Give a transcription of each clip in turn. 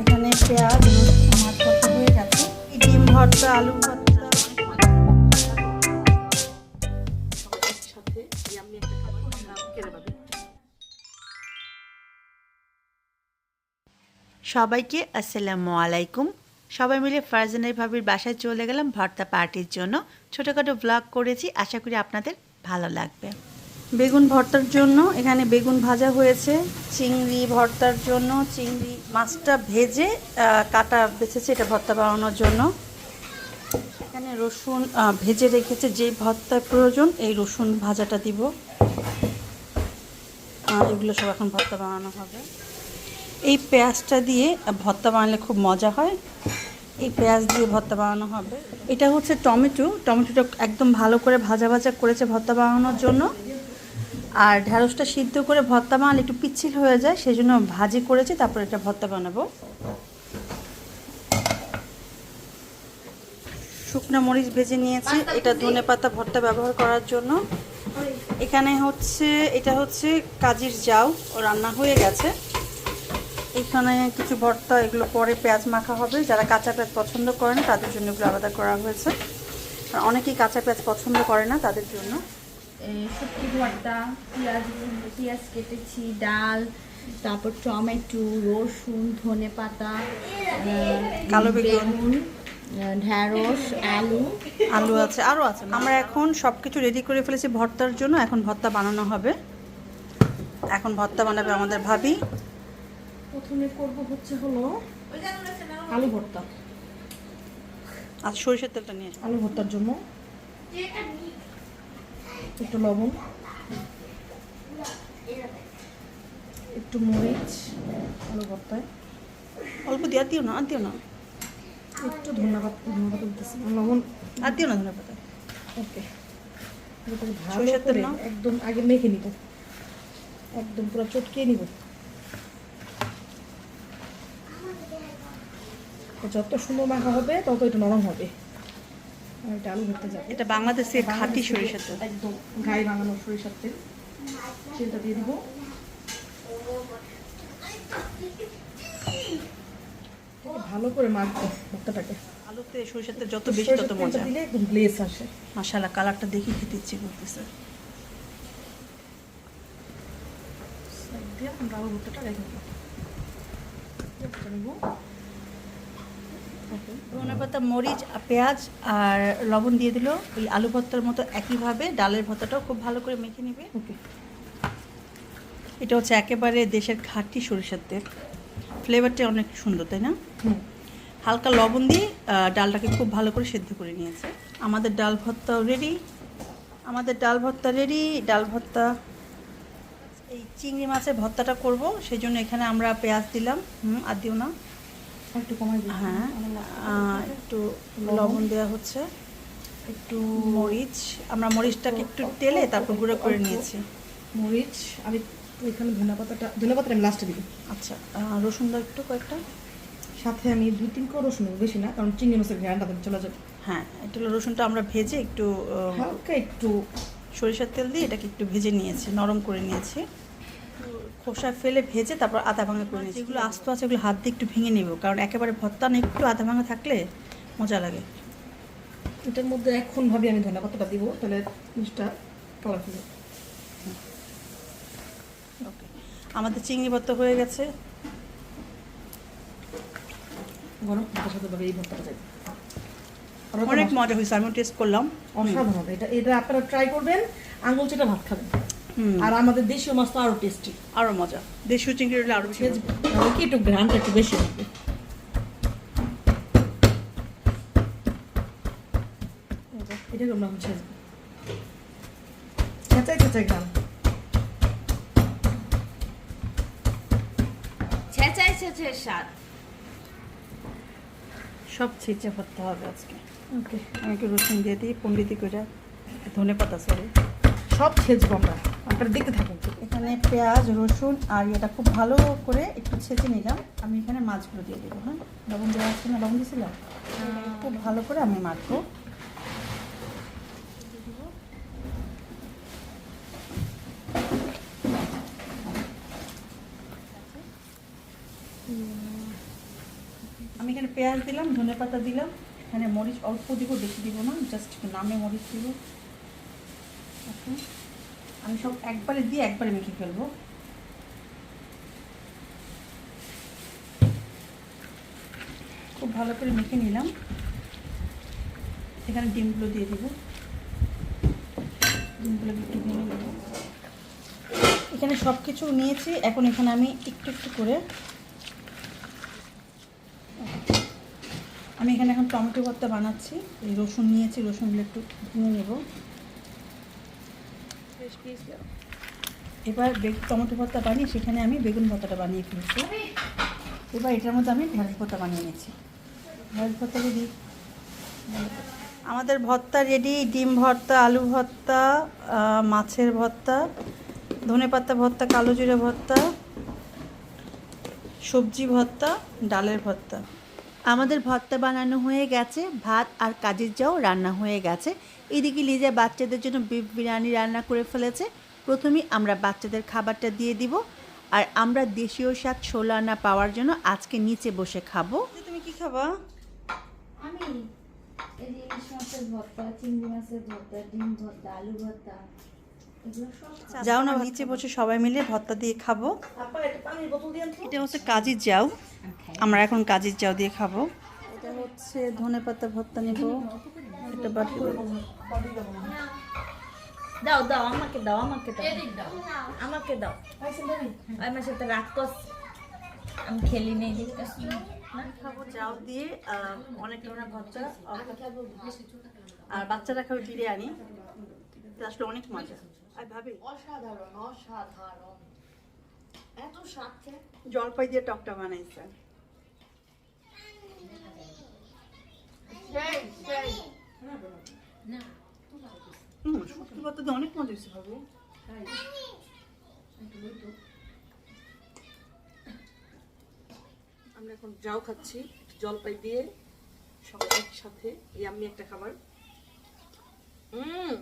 এখানে পেঁয়াজ মাছ হয়ে গেছে। ডিম ভর্তা আলু ভর্তা। সবাইকে আসসালামু আলাইকুম। সবাই মিলে ফারজানের ভাবির বাসায় চলে গেলাম ভর্তা পার্টির জন্য। ছোটোখাটো ব্লগ করেছি আশা করি আপনাদের ভালো লাগবে। বেগুন ভর্তার জন্য এখানে বেগুন ভাজা হয়েছে, চিংড়ি ভর্তার জন্য, চিংড়ি মাছটা ভেজে কাটা বেছেছে এটা ভর্তা বানানোর জন্য। এখানে রসুন ভেজে রেখেছে, যে ভর্তার প্রয়োজন এই রসুন ভাজাটা দিব। এগুলো সব এখন ভর্তা বানানো হবে। এই পেঁয়াজটা দিয়ে ভর্তা বানালে খুব মজা হয়। এই পেঁয়াজ দিয়ে ভর্তা বানানো হবে। এটা হচ্ছে টমেটো। টমেটোটা একদম ভালো করে ভাজা ভাজা করেছে ভর্তা বানানোর জন্য। আর ঢ্যাঁড়সটা সিদ্ধ করে ভর্তা বানালে একটু পিচ্ছিল হয়ে যায় সেই জন্য ভাজি করেছি তারপর এটা ভর্তা বানাবো। শুকনো মরিচ ভেজে নিয়েছি এটা ধনে পাতা ভর্তা ব্যবহার করার জন্য। এখানে হচ্ছে এটা হচ্ছে কাজির জাউ ও রান্না হয়ে গেছে। এখানে কিছু ভর্তা এগুলো পরে পেঁয়াজ মাখা হবে। যারা কাঁচা পেঁয়াজ পছন্দ করে না তাদের জন্য এগুলো আলাদা করা হয়েছে। আর অনেকেই কাঁচা পেঁয়াজ পছন্দ করে না তাদের জন্য। শুটকি ভর্তা পেঁয়াজ পেঁয়াজ কেটেছি ডাল তারপর টমেটো রসুন ধনে পাতা কালো বেগুন। ঢ্যাঁড়স আলু। আলু আছে আরও আছে আমরা এখন সব কিছু রেডি করে ফেলেছি ভর্তার জন্য। এখন ভর্তা বানানো হবে। এখন ভর্তা বানাবে আমাদের ভাবি। প্রথমে করব হচ্ছে হলো আলু ভর্তা। আর সরিষার তেলটা নিয়ে আলু ভর্তার জন্য। একটু লবণ একটু মরিচ আলু ভর্তায় অল্প দিয়ে আর দিও না আর দিও না। একটু ধন্যবাদ ধন্যবাদ দিতেছি লবণ আর দিও না ধনে পাতা। ওকে। ভালো করে একদম আগে মেখে নিব। একদম পুরো চটকিয়ে নিব। যত সুন্দর মাখা হবে তত এটা নরম হবে। এটা আলু ভর্তা যাবে। এটা খাঁটি সরিষার তেল। একদম গায়ে বানানো সরিষার তেল। তেলটা দিয়ে দিব। ভালো করে মাখবো ভর্তাটাকে। আলুতে সরিষার তেল যত বেশি তত মজা। দিলে একদম গ্লেস আসে। মশালা কালারটা দেখি খেতে ইচ্ছে করতেছে। আমরা আলু ভর্তাটা রেখে দেবো। ধনে পাতা মরিচ পেঁয়াজ আর লবণ দিয়ে দিল। ওই আলু ভর্তার মতো একইভাবে ডালের ভর্তাটাও খুব ভালো করে মেখে নেবে। ওকে। এটা হচ্ছে একেবারে দেশের খাঁটি সরিষার তেল। ফ্লেভারটা অনেক সুন্দর তাই না? হালকা লবণ দিয়ে ডালটাকে খুব ভালো করে সেদ্ধ করে নিয়েছে। আমাদের ডাল ভর্তাও রেডি আমাদের ডাল ভর্তা রেডি ডাল ভর্তা এই চিংড়ি মাছের ভর্তাটা করব। সেই জন্য এখানে আমরা পেঁয়াজ দিলাম। হুম আর দিও না। একটু কমাই হ্যাঁ একটু লবণ? দেওয়া হচ্ছে। একটু মরিচ। আমরা মরিচটাকে একটু তেলে তারপর গুঁড়ো করে নিয়েছি। মরিচ একটু এখানে ধনে পাতাটা ধনে পাতাটা আমি লাস্টে দিব। আচ্ছা রসুন দাও একটু কয়েকটা। সাথে আমি দুই তিন করে রসুন বেশি না কারণ চিংড়ি মাছের তাদের চলে যাবে। হ্যাঁ এটা রসুনটা আমরা ভেজে একটু হালকা একটু সরিষার তেল দিয়ে এটাকে একটু ভেজে নিয়েছি নরম করে নিয়েছি। খোসা ফেলে ভেজে তারপর আধা ভাঙা করে নিয়েছি। যেগুলো আস্ত আছে ওগুলো হাত দিয়ে একটু ভেঙে নেব কারণ একেবারে ভর্তা না একটু আধা ভাঙা থাকলে মজা লাগে। এটার মধ্যে এখন ভাবি আমি ধনে পাতাটা দিব তাহলে জিনিসটা কালারফুল ওকে। আমাদের চিংড়ি ভর্তা হয়ে গেছে। গরম ভাতের সাথে ভাবে এই ভর্তাটা যাবে অনেক মজা হয়েছে আমি টেস্ট করলাম। অসাধারণ। এটা এটা আপনারা ট্রাই করবেন আঙুল চেটা ভাত খাবেন। আর আমাদের দেশীয় মাছ তো আরও টেস্টি আরও মজা। দেশীয় চিংড়ি হলে আরও বেশি। কি একটু ঘ্রানটা একটু বেশি হবে? এটা আমরা হচ্ছে খেঁচাই খেঁচাই ঘ্রান ছেঁচাই ছেঁচে স্বাদ। সব ছিঁচে ভর্তা হবে আজকে। ওকে আমি একটু রসুন দিয়ে দিই পন্ডিতি করে ধনে পাতা সরি সব ছেঁচবো আমরা। দেখতে থাকুন। এখানে পেঁয়াজ রসুন আর এটা খুব ভালো করে একটু ছেঁচে নিলাম। আমি এখানে মাছগুলো দিয়ে দেবো হ্যাঁ? লবণ দেওয়া আছে না? লবণ দিয়েছিলাম হ্যাঁ। খুব ভালো করে আমি মাখবো। আমি এখানে পেঁয়াজ দিলাম ধনে পাতা দিলাম। এখানে মরিচ অল্প দিব বেশি দিব না জাস্ট নামে মরিচ দিব। আমি সব একবারে দিয়ে একবারে মেখে ফেলব। খুব ভালো করে মেখে নিলাম। এখানে ডিমগুলো দিয়ে দেবো। ডিমগুলো একটু ভেঙে নেব। এখানে সব কিছু নিয়েছি। এখন এখানে আমি একটু একটু করে আমি এখানে এখন টমেটো ভর্তা বানাচ্ছি। এই রসুন নিয়েছি, রসুনগুলো একটু ভেঙে নেব। এবার টমেটো ভর্তা বানিয়ে সেখানে আমি বেগুন ভর্তাটা বানিয়ে ফেলছি। এবার এটার মধ্যে আমি ঢেঁড়স ভর্তা বানিয়ে নিয়েছি ঢেঁড়স ভর্তা রেডি? আমাদের ভর্তা রেডি, ডিম ভর্তা, আলু ভর্তা মাছের ভর্তা ধনেপাতা ভর্তা, কালো জিরে ভর্তা, সবজি ভর্তা, ডালের ভর্তা। আমাদের ভর্তা বানানো হয়ে গেছে ভাত আর কাজের যাও রান্না হয়ে গেছে। এদিকে লিজা বাচ্চাদের জন্য বিফ বিরিয়ানি রান্না করে ফেলেছে। প্রথমেই আমরা বাচ্চাদের খাবারটা দিয়ে দিব আর আমরা দেশীয় স্বাদ ছোলা রান্না পাওয়ার জন্য আজকে নিচে বসে খাব। তুমি কি খাবা? আমি এই যে ইলিশ মাছের ভর্তা চিংড়ি মাছের ভর্তা ডিম ভর্তা আলু ভর্তা। যাও না নিচে বসে সবাই মিলে ভর্তা দিয়ে খাব। এটা হচ্ছে কাজির যাও আমরা এখন কাজির যাও দিয়ে খাব। এটা হচ্ছে ধনে পাতা ভর্তা নেব। এটা বাটি দাও দাও আমাকে দাও আমাকে দাও। আমাকে দাও। আমার সাথে রাগ করছ। আমি খেলি নেই খাব যাও দিয়ে অনেক ধরনের ভর্তা। আর বাচ্চারা খাবে বিরিয়ানি। আসলে অনেক মজা। আর ভাবি। অসাধারণ অসাধারণ। এত জলপাই দিয়ে টকটা বানাইছে। সত্যি কথা দিয়ে অনেক মজা হয়েছে ভাবি। আমরা এখন যাও খাচ্ছি জলপাই দিয়ে সবাই একসাথে ইয়াম্মি একটা খাবার। উম।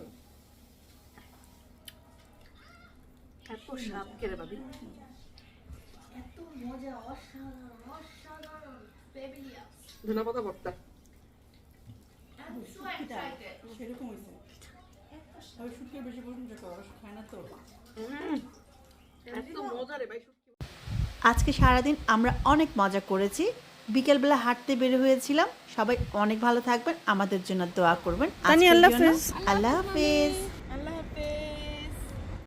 এত স্বাদ কেড়ে পাবি এত মজা অসাধারণ অসাধারণ ধন্যবাদ ভর্তা। সেরকম হয়েছে। তবে শুটকি বেশি পছন্দ করে খায় না তো। এত মজা রে ভাই আজকে সারাদিন আমরা অনেক মজা করেছি। বিকেলবেলা হাঁটতে বের হয়েছিলাম। সবাই অনেক ভালো থাকবেন। আমাদের জন্য দোয়া করবেন। আল্লাহ হাফেজ। আল্লাহ হাফেজ।